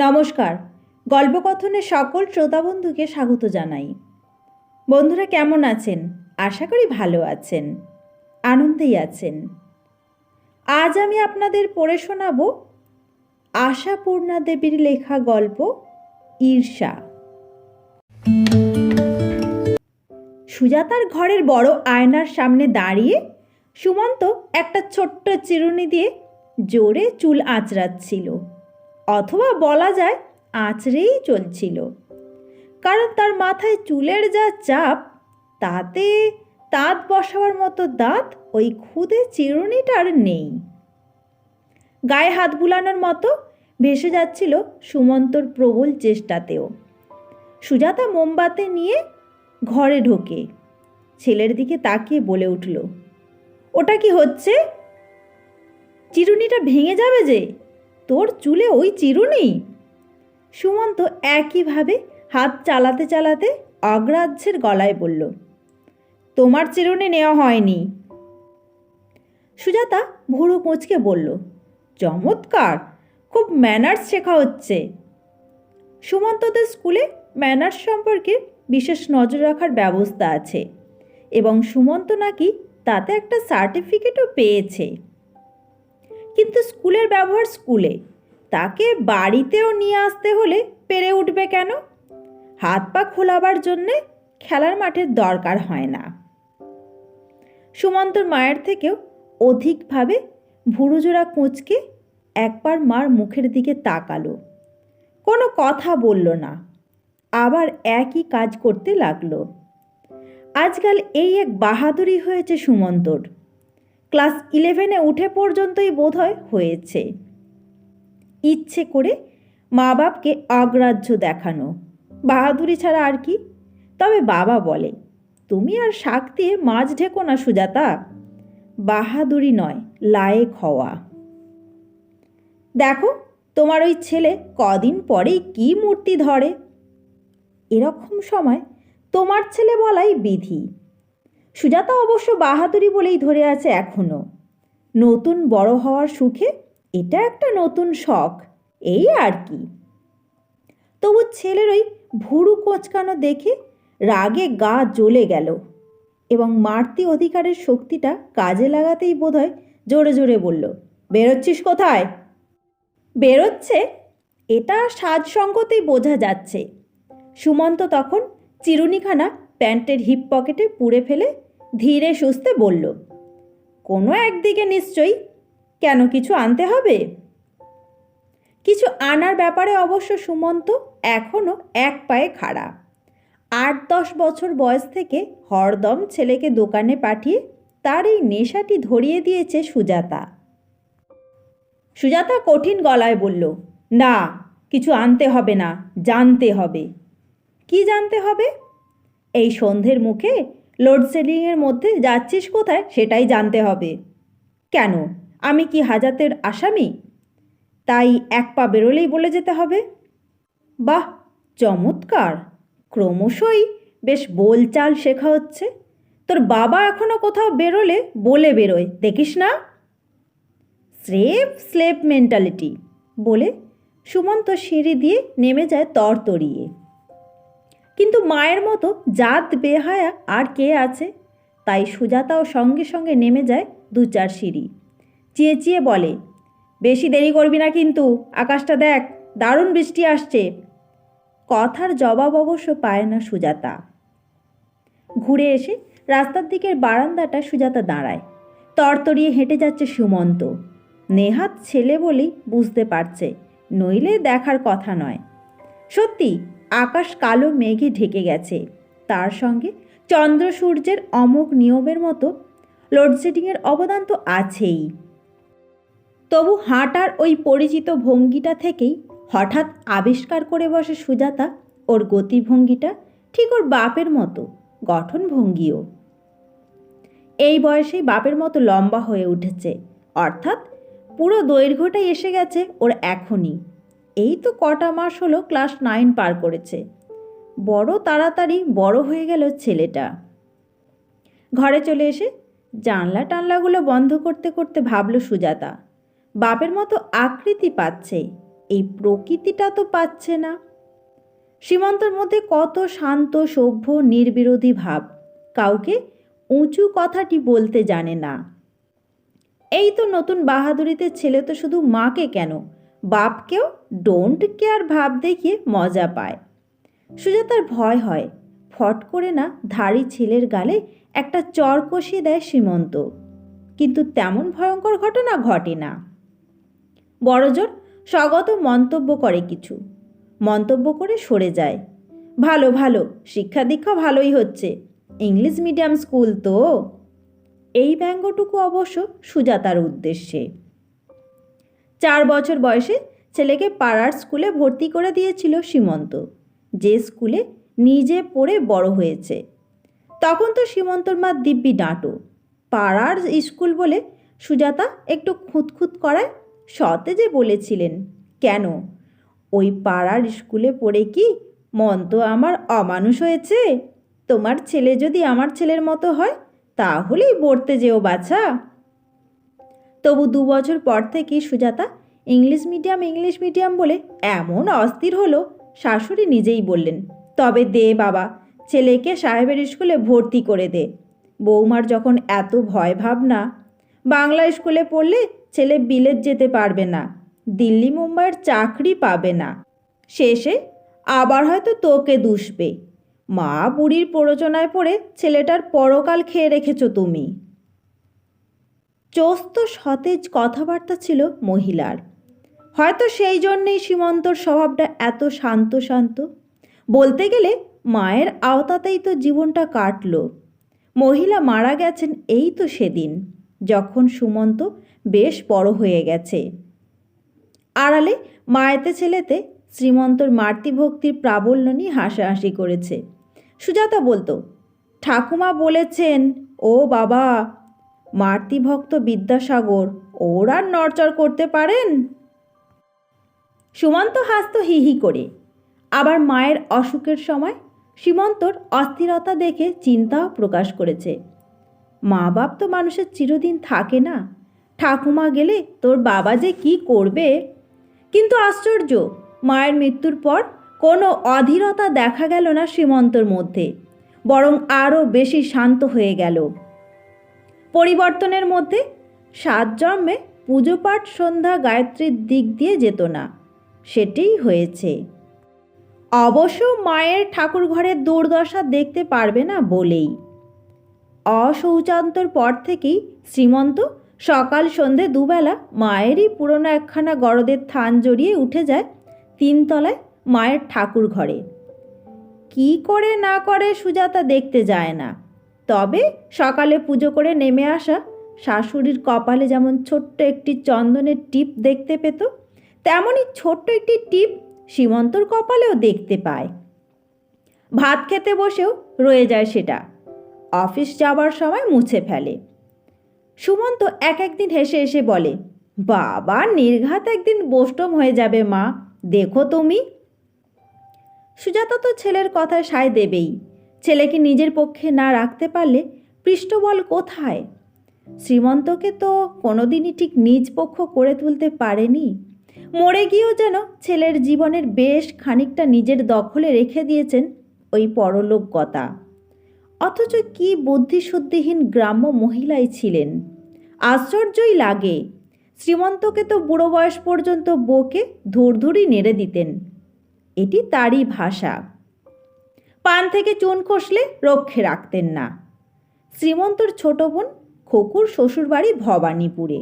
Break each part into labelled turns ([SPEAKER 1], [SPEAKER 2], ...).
[SPEAKER 1] নমস্কার। গল্পকথনের সকল শ্রোতা বন্ধুকে স্বাগত জানাই। বন্ধুরা কেমন আছেন? আশা করি ভালো আছেন। আনন্দেই আছেন। আজ আমি আপনাদের পড়ে শোনাব আশাপূর্ণা দেবীর লেখা গল্প ঈর্ষা। সুজাতার ঘরের বড় আয়নার সামনে দাঁড়িয়ে সুমন্ত একটা ছোট্ট চিরুনি দিয়ে জোরে চুল আঁচড়াচ্ছিল। অথবা বলা যায় আঁচড়েই চলছিল। কারণ তার মাথায় চুলের যা চাপ, তাতে তাঁত বসাবার মতো দাঁত ওই খুদে চিরুনিটার নেই। গায়ে হাত বুলানোর মতো ভেসে যাচ্ছিল সুমন্তর প্রবল চেষ্টাতেও। সুজাতা মোমবাতি নিয়ে ঘরে ঢোকে, ছেলের দিকে তাকিয়ে বলে উঠল, ওটা কি হচ্ছে? চিরুনিটা ভেঙে যাবে যে? তোর চুলে ওই চিরুনি সুমন্ত একইভাবে হাত চালাতে চালাতে অগ্রাহ্যের গলায় বলল, তোমার চিরুনি নেওয়া হয়নি। সুজাতা ভুরু কোঁচকে বলল, চমৎকার! খুব ম্যানার্স শেখা হচ্ছে। সুমন্তদের স্কুলে ম্যানার্স সম্পর্কে বিশেষ নজর রাখার ব্যবস্থা আছে এবং সুমন্ত নাকি তাতে একটা সার্টিফিকেটও পেয়েছে। কিন্তু স্কুলের ব্যবহার স্কুলে। তাকে বাড়িতেও নিয়ে আসতে হলে পেরে উঠবে কেন? হাত পা খোলাবার জন্যে খেলার মাঠের দরকার হয় না। সুমন্তর মায়ের থেকেও অধিকভাবে ভুরুজোড়া কুঁচকে একবার মার মুখের দিকে তাকালো। কোনো কথা বলল না। আবার একই কাজ করতে লাগল। আজকাল এই এক বাহাদুরি হয়েছে সুমন্তর। ক্লাস ইলেভেনে উঠে পর্যন্তই বোধহয় হয়েছে। ইচ্ছে করে মা বাপকে অগ্রাহ্য দেখানো। বাহাদুরি ছাড়া আর কি? তবে বাবা বলে, তুমি আর শাক দিয়ে মাছ ঢেকো না সুজাতা। বাহাদুরি নয়, লায়েক হওয়া। দেখো, তোমার ওই ছেলে কদিন পরেই কি মূর্তি ধরে? এরকম সময় তোমার ছেলে বলাই বিধি। সুজাতা অবশ্য বাহাদুরি বলেই ধরে আছে এখনও নতুন বড় হওয়ার সুখে এটা একটা নতুন শখ, এই আর কি। তবু ছেলের ওই ভুরু কোচকানো দেখে রাগে গা জ্বলে গেল এবং মারতি অধিকারের শক্তিটা কাজে লাগাতেই বোধহয় জোরে জোরে বলল, বেরোচ্ছিস কোথায়? বেরোচ্ছে? এটা সাজসঙ্গতেই বোঝা যাচ্ছে। সুমন্ত তখন চিরুনিখানা প্যান্টের হিপ পকেটে পুড়ে ফেলে ধীরে সুস্থে বলল, কোনো একদিকে নিশ্চয়ই কেন কিছু আনতে হবে? কিছু আনার ব্যাপারে অবশ্য সুমন্ত এখনও এক পায়ে খাড়া। আট দশ বছর বয়স থেকে হরদম ছেলেকে দোকানে পাঠিয়ে তার এই নেশাটি ধরিয়ে দিয়েছে সুজাতা। সুজাতা কঠিন গলায় বলল, না, কিছু আনতে হবে না, জানতে হবে। কি জানতে হবে? এই সন্ধ্যের মুখে লোডশেডিংয়ের মধ্যে যাচ্ছিস কোথায় সেটাই জানতে হবে। কেন? আমি কি হাজাতের আসামি? তাই এক পা বেরোলেই বলে যেতে হবে। বাহ, চমৎকার। ক্রমশই বেশ বোলচাল শেখা হচ্ছে। তোর বাবা এখনও কোথাও বেরোলে বলে বেরোয়, দেখিস না? স্রেফ স্লেপ মেন্টালিটি বলে সুমন্ত সিঁড়ি দিয়ে নেমে যায় তরতরিয়ে কিন্তু মায়ের মতো জাত, বেহায়া আর কে আছে? তাই সুজাতাও সঙ্গে সঙ্গে নেমে যায় দু চার সিঁড়ি। চেঁচিয়ে বলে, বেশি দেরি করবি না কিন্তু, আকাশটা দেখ, দারুণ বৃষ্টি আসছে। কথার জবাব অবশ্য পায় না সুজাতা। ঘুরে এসে রাস্তার দিকের বারান্দাটা সুজাতা দাঁড়ায়। তরতরিয়ে হেঁটে যাচ্ছে সুমন্ত। নেহাত ছেলে বলেই বুঝতে পারছে, নইলে দেখার কথা নয়। সত্যি আকাশ কালো মেঘে ঢেকে গেছে। তার সঙ্গে চন্দ্র সূর্যের অমোঘ নিয়মের মতো লোডশেডিংয়ের অবদান তো আছেই। তবু হাঁটার ওই পরিচিত ভঙ্গিটা থেকেই হঠাৎ আবিষ্কার করে বসে সুজাতা ওর গতিভঙ্গিটা ঠিক ওর বাপের মতো, গঠন ভঙ্গিও। এই বয়সেই বাপের মতো লম্বা হয়ে উঠেছে, অর্থাৎ পুরো দৈর্ঘ্যটাই এসে গেছে ওর এখনই। এই তো কটা মাস হলো ক্লাস নাইন পার করেছে। বড় তাড়াতাড়ি বড় হয়ে গেল ছেলেটা। ঘরে চলে এসে জানলা টানলাগুলো বন্ধ করতে করতে ভাবল সুজাতা, বাপের মতো আকৃতি পাচ্ছে, এই প্রকৃতিটা তো পাচ্ছে না। সীমান্তর মধ্যে কত শান্ত, সভ্য, নির্বিরোধী ভাব, কাউকে উঁচু কথাটি বলতে জানে না। এই তো নতুন বাহাদুরিতে ছেলে তো শুধু মাকে কেন? বাপকেও ডোন্ট কেয়ার ভাব দেখিয়ে মজা পায়। সুজাতার ভয় হয়, ফট করে না ধাড়ি ছেলের গালে একটা চর কষিয়ে দেয় সীমন্ত কিন্তু তেমন ভয়ঙ্কর ঘটনা ঘটে না। বড়জোর স্বগত মন্তব্য করে কিছু। মন্তব্য করে সরে যায়। ভালো ভালো, শিক্ষা দীক্ষা ভালোই হচ্ছে। ইংলিশ মিডিয়াম স্কুল তো। এই ব্যঙ্গটুকু অবশ্য সুজাতার উদ্দেশ্যে। চার বছর বয়সে ছেলেকে পাড়ার স্কুলে ভর্তি করে দিয়েছিল সীমন্ত। যে স্কুলে নিজে পড়ে বড় হয়েছে। তখন তো সীমন্তর মা দিব্যি ডাঁটো। পাড়ার স্কুল বলে সুজাতা একটু খুঁতখুত করায় সতেজে বলেছিলেন, কেন? ওই পাড়ার স্কুলে পড়ে কি মন তো আমার অমানুষ হয়েছে? তোমার ছেলে যদি আমার ছেলের মতো হয়, তাহলেই পড়তে যেও বাছা। তবু দু বছর পর থেকে Sujata English medium English medium বলে এমন অস্থির হলো, শাশুড়ি নিজেই বললেন, তবে দে বাবা, ছেলেকে সাহেবের স্কুলে ভর্তি করে দে। বৌমার যখন এত ভয় ভাবনা, বাংলা স্কুলে পড়লে ছেলে বিলেত যেতে পারবে না, দিল্লি মুম্বাইয়ের চাকরি পাবে না। শেষে আবার হয়তো তোকে দুষবে। মা বুড়ির প্ররোচনায় পড়ে ছেলেটার পরকাল খেয়ে রেখেছ তুমি। চোস্ত সতেজ কথাবার্তা ছিল মহিলার। হয়তো সেই জন্যেই সীমন্তর স্বভাবটা এত শান্ত শান্ত। বলতে গেলে মায়ের আওতাতেই তো জীবনটা কাটল। মহিলা মারা গেছেন এই তো সেদিন, যখন সুমন্ত বেশ বড় হয়ে গেছে। আড়ালে মায়েতে ছেলেতে শ্রীমন্তর মাতৃভক্তির প্রাবল্য নিয়ে হাসাহাসি করেছে। সুজাতা বলতো, ঠাকুমা বলেছেন, ও বাবা মাতৃভক্ত বিদ্যাসাগর, ওরা নড়চড় করতে পারেন? সুমন্ত হাসত হি হি করে। আবার মায়ের অসুখের সময় সীমন্তর অস্থিরতা দেখে চিন্তাও প্রকাশ করেছে। মা বাপ তো মানুষের চিরদিন থাকে না। ঠাকুমা গেলে তোর বাবা যে কি করবে? কিন্তু আশ্চর্য, মায়ের মৃত্যুর পর কোনো অধীরতা দেখা গেল না সীমন্তর মধ্যে, বরং আরও বেশি শান্ত হয়ে গেল। পরিবর্তনের মধ্যে সাত জন্মে পুজো পাঠ সন্ধ্যা গায়ত্রীর দিক দিয়ে যেত না, সেটিই হয়েছে। অবশ্য মায়ের ঠাকুর ঘরের দুর্দশা দেখতে পারবে না বলেই। অশৌচান্তর পর থেকেই শ্রীমন্ত সকাল সন্ধে দুবেলা মায়েরই পুরনো একখানা গরদের থান জড়িয়ে উঠে যায় তিনতলায় মায়ের ঠাকুর ঘরে কি করে না করে সুজাতা দেখতে যায় না। তবে সকালে পুজো করে নেমে আসা শাশুড়ির কপালে যেমন ছোট্ট একটি চন্দনের টিপ দেখতে পেত, তেমনই ছোট্ট একটি টিপ সীমন্তর কপালেও দেখতে পায়। ভাত খেতে বসেও রয়ে যায় সেটা। অফিস যাবার সময় মুছে ফেলে। সুমন্ত এক একদিন হেসে এসে বলে, বাবা, নির্ঘাত একদিন বোষ্টম হয়ে যাবে মা, দেখো তুমি। সুজাতা তো ছেলের কথায় সায় দেবেই। ছেলেকে নিজের পক্ষে না রাখতে পারলে পৃষ্ঠবল কোথায়? শ্রীমন্তকে তো কোনোদিনই ঠিক নিজ পক্ষ করে তুলতে পারেনি। মরে গিয়েও যেন ছেলের জীবনের বেশ খানিকটা নিজের দখলে রেখে দিয়েছেন ওই পরলোকগতা। অথচ কি বুদ্ধিশুদ্ধিহীন গ্রাম্য মহিলাই ছিলেন। আশ্চর্যই লাগে। শ্রীমন্তকে তো বুড়ো বয়স পর্যন্ত বকে ধুরধুরি নেড়ে দিতেন। এটি তারই ভাষা। পান থেকে চুন খসলে রক্ষে রাখতেন না। শ্রীমন্তর ছোট বোন, খকুর শ্বশুরবাড়ি ভবানীপুরে।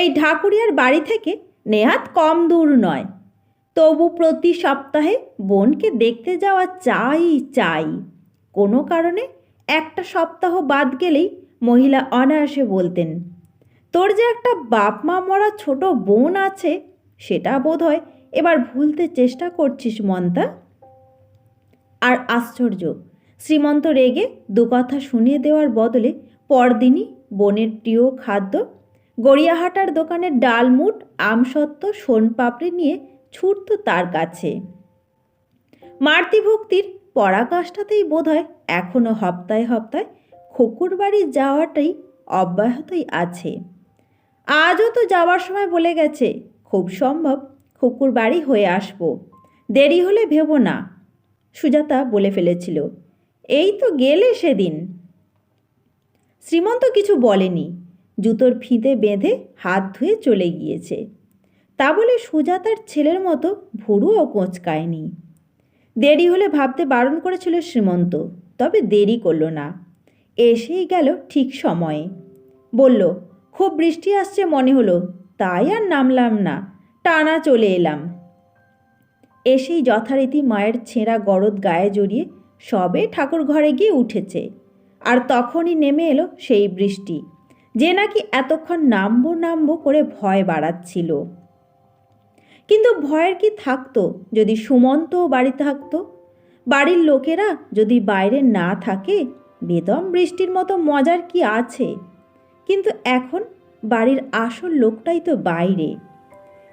[SPEAKER 1] এই ঢাকুরিয়ার বাড়ি থেকে নেহাত কম দূর নয়। তবু প্রতি সপ্তাহে বোনকে দেখতে যাওয়া চাই চাই। কোনো কারণে একটা সপ্তাহ বাদ গেলেই মহিলা অনায়াসে বলতেন, তোর যে একটা বাপ মা মরা ছোট বোন আছে, সেটা বোধ হয় এবার ভুলতে চেষ্টা করছিস মন্তা? আর আশ্চর্য। শ্রীমন্ত রেগে দু কথা শুনিয়ে দেওয়ার বদলে পরদিনই বোনের প্রিয় খাদ্য, গড়িয়াহাটার দোকানের ডালমুট, আমসত্ত্ব, সোনপাপড়ি নিয়ে ছুটত তার কাছে। মাতৃভক্তির পরাকাষ্ঠাতেই বোধ হয় এখনও হপ্তায় হপ্তায় খকুর বাড়ি যাওয়াটাই অব্যাহতই আছে। আজও তো যাওয়ার সময় বলে গেছে, খুব সম্ভব খুকুর বাড়ি হয়ে আসব। দেরি হলে ভেবো না। সুজাতা বলে ফেলেছিল, এই তো গেলে সেদিন। শ্রীমন্ত কিছু বলেনি, জুতোর ফিতে বেঁধে হাত ধুয়ে চলে গিয়েছে। তা বলে সুজাতার ছেলের মতো ভুরুও কোঁচকায়নি। দেরি হলে ভাবতে বারণ করেছিল শ্রীমন্ত, তবে দেরি করল না। এসেই গেল ঠিক সময়ে। বলল, খুব বৃষ্টি আসছে মনে হলো, তাই আর নামলাম না। টানা চলে এলাম। এসেই যথারীতি মায়ের ছেঁড়া গরদ গায়ে জড়িয়ে সবে ঠাকুর ঘরে গিয়ে উঠেছে। আর তখনই নেমে এলো সেই বৃষ্টি, যে নাকি এতক্ষণ নামবো নামবো করে ভয় বাড়াচ্ছিল। কিন্তু ভয়ের কি থাকতো যদি সুমন্তও বাড়ি থাকতো? বাড়ির লোকেরা যদি বাইরে না থাকে, বেদম বৃষ্টির মতো মজার কি আছে? কিন্তু এখন বাড়ির আসল লোকটাই তো বাইরে।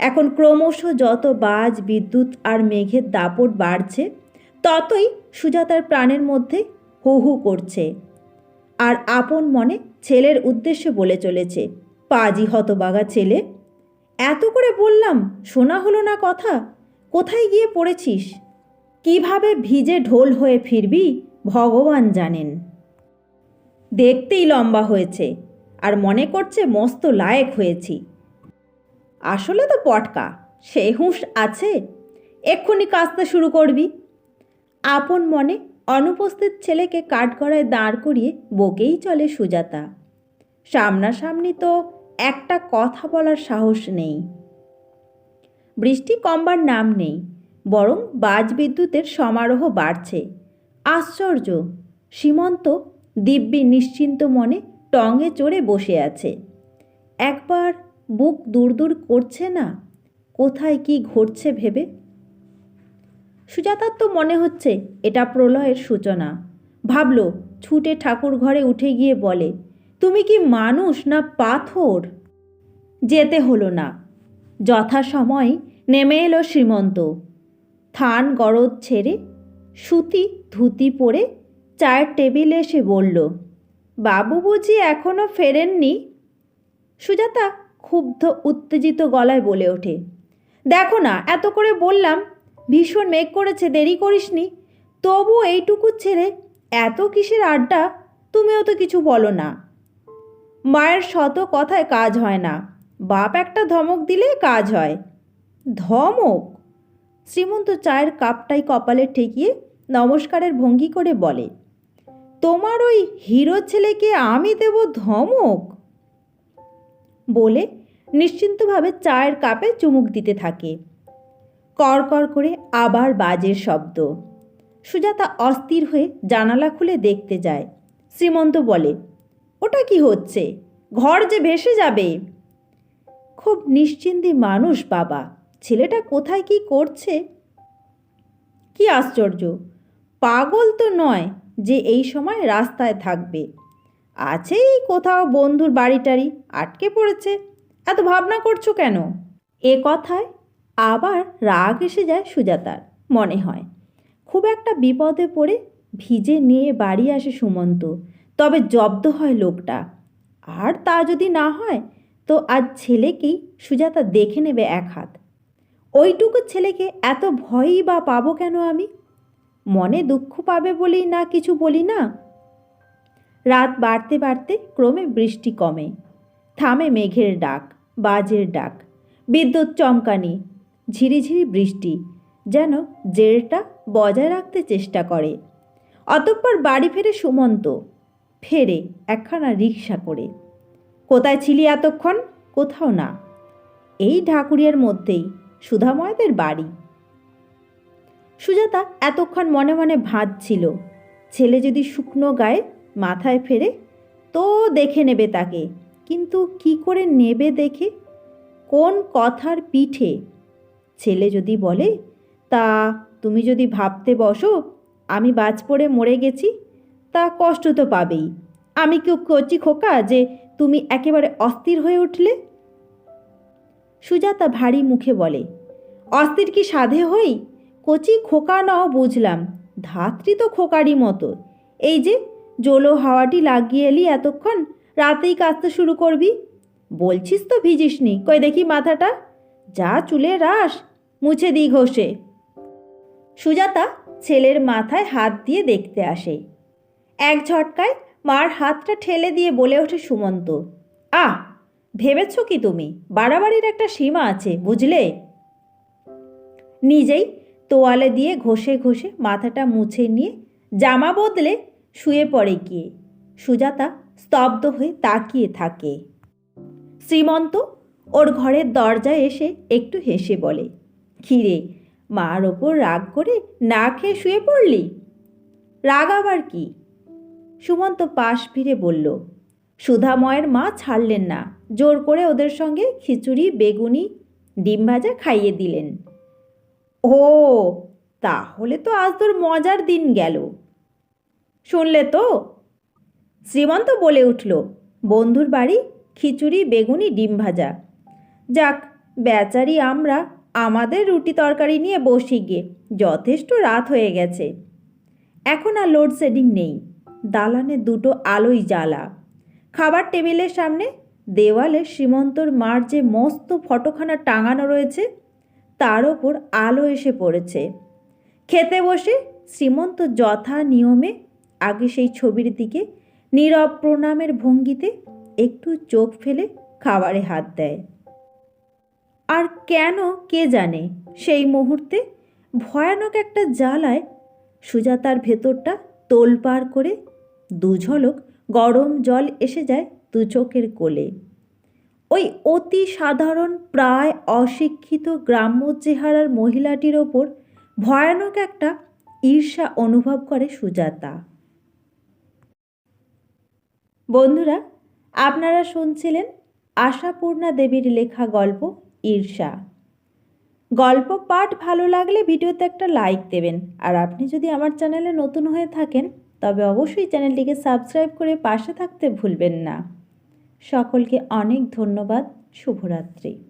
[SPEAKER 1] এখন ক্রমশ যত বাজ, বিদ্যুৎ আর মেঘের দাপট বাড়ছে, ততই সুজাতার প্রাণের মধ্যে হু হু করছে। আর আপন মনে ছেলের উদ্দেশ্যে বলে চলেছে, পাজি হতবাগা ছেলে, এত করে বললাম, শোনা হলো না কথা, কোথায় গিয়ে পড়েছিস? কীভাবে ভিজে ঢোল হয়ে ফিরবি, ভগবান জানেন। দেখতেই লম্বা হয়েছে, আর মনে করছে মস্ত লায়েক হয়েছি। আসলে তো পটকা, সে হুঁশ আছে। এক্ষুনি কাজটা শুরু করবি। আপন মনে অনুপস্থিত ছেলেকে কাঠগড়ায় দাঁড় করিয়ে বকেই চলে সুজাতা। সামনাসামনি তো একটা কথা বলার সাহস নেই। বৃষ্টি কমবার নাম নেই, বরং বাজ বিদ্যুতের সমারোহ বাড়ছে। আশ্চর্য, সীমন্ত, দিব্যি নিশ্চিন্ত মনে টঙে চড়ে বসে আছে। একবার বুক দূর দূর করছে না? কোথায় কি ঘটছে ভেবে? সুজাতার তো মনে হচ্ছে এটা প্রলয়ের সূচনা। ভাবল, ছুটে ঠাকুর ঘরে উঠে গিয়ে বলে, তুমি কি মানুষ না পাথর? যেতে হলো না। যথাসময় নেমে এলো শ্রীমন্ত। থান গরদ ছেড়ে সুতি ধুতি পরে চায়ের টেবিলে এসে বলল, বাবু বুঝি এখনও ফেরেননি? সুজাতা ক্ষুব্ধ, উত্তেজিত গলায় বলে ওঠে। দেখো না, এত করে বললাম, ভীষণ মেঘ করেছে, দেরি করিসনি। তবু এইটুকু ছেড়ে এত কিসের আড্ডা, তুমিও তো কিছু বলো না। মায়ের শত কথায় কাজ হয় না। বাপ একটা ধমক দিলে কাজ হয়। ধমক? শ্রীমন্ত চায়ের কাপটাই কপালে ঠেকিয়ে নমস্কারের ভঙ্গি করে বলে, তোমার ওই হিরো ছেলেকে আমি দেব ধমক? বলে নিশ্চিন্তভাবে চায়ের কাপে চুমুক দিতে থাকে। কড়কড় করে আবার বাজের শব্দ। সুজাতা অস্থির হয়ে জানালা খুলে দেখতে যায়। শ্রীমন্ত বলে, ওটা কি হচ্ছে? ঘর যে ভেসে যাবে? খুব নিশ্চিন্তি মানুষ, বাবা। ছেলেটা কোথায় কি করছে? কি আশ্চর্য! পাগল তো নয় যে এই সময় রাস্তায় থাকবে। আছেই কোথাও বন্ধুর বাড়ি টাড়ি আটকে পড়েছে। এত ভাবনা করছ কেন? এ কথায় আবার রাগ এসে যায় সুজাতার, মনে হয়। খুব একটা বিপদে পড়ে ভিজে নিয়ে বাড়ি আসে সুমন্ত, তবে জব্দ হয় লোকটা। আর তা যদি না হয়, তো আজ ছেলেকেই সুজাতা দেখে নেবে এক হাত। ওইটুকু ছেলেকে এত ভয়ই বা পাবো কেন আমি? মনে দুঃখ পাবে বলেই না কিছু বলি না? রাত বাড়তে বাড়তে ক্রমে বৃষ্টি কমে। থামে মেঘের ডাক, বাজের ডাক, বিদ্যুৎ চমকানি, ঝিরিঝিরি বৃষ্টি, যেন জেরটা বজায় রাখতে চেষ্টা করে। অতঃপর বাড়ি ফেরে সুমন্ত, ফেরে একখানা রিক্সা করে। কোথায় ছিলি এতক্ষণ? কোথাও না। এই ঢাকুরিয়ার মধ্যেই সুধাময়দের বাড়ি। সুজাতা এতক্ষণ মনে মনে ভাঁজছিল ছেলে যদি শুকনো গায়ে মাথায় ফেরে তো দেখে নেবে তাকে। কিন্তু কি করে নেবে দেখে? কোন কথার পিঠে? ছেলে যদি বলে, তা তুমি যদি ভাবতে বসো, আমি বাজ পড়ে মরে গেছি, তা কষ্ট তো পাবেই। আমি কেউ কচি খোকা যে তুমি একেবারে অস্থির হয়ে উঠলে? সুজাতা ভারী মুখে বলে, অস্থির কি সাধে হই? কচি খোকা নাও বুঝলাম। ধাত্রী তো খোকারই মতো। এই যে জলো হাওয়াটি লাগিয়ে এলি এতক্ষণ? রাতেই কাজটা শুরু করবি? বলছিস তো ভিজিসনি। কই দেখি মাথাটা? যা চুলে রাস মুছে দিই ঘষে। সুজাতা ছেলের মাথায় হাত দিয়ে দেখতে আসে। এক ঝটকায় মার হাতটা ঠেলে দিয়ে বলে ওঠে সুমন্ত। আহ, ভেবেছ কি তুমি? বাড়াবাড়ির একটা সীমা আছে, বুঝলে? নিজেই তোয়ালে দিয়ে ঘষে ঘষে মাথাটা মুছে নিয়ে জামা বদলে শুয়ে পড়ে গিয়ে। সুজাতা স্তব্ধ হয়ে তাকিয়ে থাকে। শ্রীমন্ত ওর ঘরের দরজায় এসে একটু হেসে বলে, খিরে, মার ওপর রাগ করে না খেয়ে শুয়ে পড়লি? রাগ আবার কি? সুমন্ত পাশ ফিরে বলল, সুধাময়ের মা ছাড়লেন না। জোর করে ওদের সঙ্গে খিচুড়ি, বেগুনি, ডিম ভাজা খাইয়ে দিলেন। ও, তাহলে তো আজ তোর মজার দিন গেল। শুনলে তো? শ্রীমন্ত বলে উঠল, বন্ধুর বাড়ি খিচুড়ি, বেগুনি, ডিম ভাজা। যাক, বেচারি আমরা আমাদের রুটি তরকারি নিয়ে বসি গিয়ে, যথেষ্ট রাত হয়ে গেছে। এখন আর লোডশেডিং নেই। দালানে দুটো আলোই জ্বালা। খাবার টেবিলের সামনে দেওয়ালে শ্রীমন্তর মার যে মস্ত ফটোখানা টাঙানো রয়েছে, তার ওপর আলো এসে পড়েছে। খেতে বসে শ্রীমন্ত যথা নিয়মে আগে সেই ছবির দিকে নীরব প্রণামের ভঙ্গিতে একটু চোখ ফেলে খাবারে হাত দেয়। আর কেন কে জানে সেই মুহূর্তে ভয়ানক একটা জ্বালায় সুজাতার ভেতরটা তোল তোলপাড় করে দুঝলক গরম জল এসে যায় দু চোখের কোলে। ওই অতি সাধারণ, প্রায় অশিক্ষিত গ্রাম্য চেহারার মহিলাটির ওপর ভয়ানক একটা ঈর্ষা অনুভব করে সুজাতা। বন্ধুরা, আপনারা শুনছিলেন আশাপূর্ণা দেবীর লেখা গল্প ঈর্ষা। গল্প পাঠ ভালো লাগলে ভিডিওতে একটা লাইক দেবেন। আর আপনি যদি আমার চ্যানেলে নতুন হয়ে থাকেন, তবে অবশ্যই চ্যানেলটিকে সাবস্ক্রাইব করে পাশে থাকতে ভুলবেন না। সকলকে অনেক ধন্যবাদ। শুভরাত্রি।